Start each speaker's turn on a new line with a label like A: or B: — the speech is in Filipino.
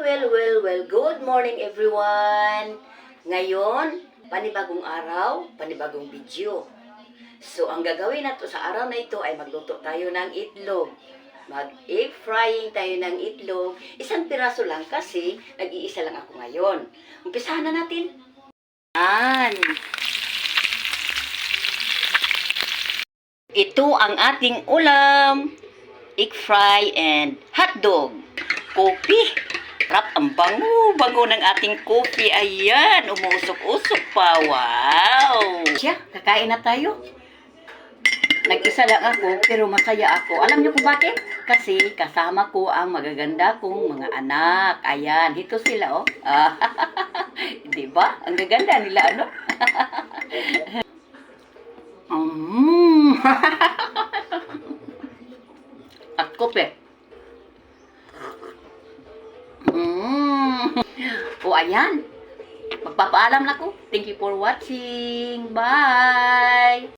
A: Well, well, well. Good morning everyone. Ngayon, panibagong araw, panibagong video. So, ang gagawin nato sa araw na ito ay magluto tayo ng itlog. Mag-egg frying tayo ng itlog. Isang piraso lang kasi nag-iisa lang ako ngayon. Umpisahan na natin. Yan. Ito ang ating ulam. Egg fry and hotdog. Kopi. Rap, ang bango-bango ng ating kopi. Ayan, umuusok-usok pa. Wow! Siya, kakain na tayo. Nag-isa lang ako, pero masaya ako. Alam niyo kung bakit? Kasi kasama ko ang magaganda kong mga anak. Ayan, dito sila, oh. Ah, di ba? Ang gaganda nila, ano? mm. At kopi. Mm. O ayan. Magpapaalam na ko. Thank you for watching. Bye!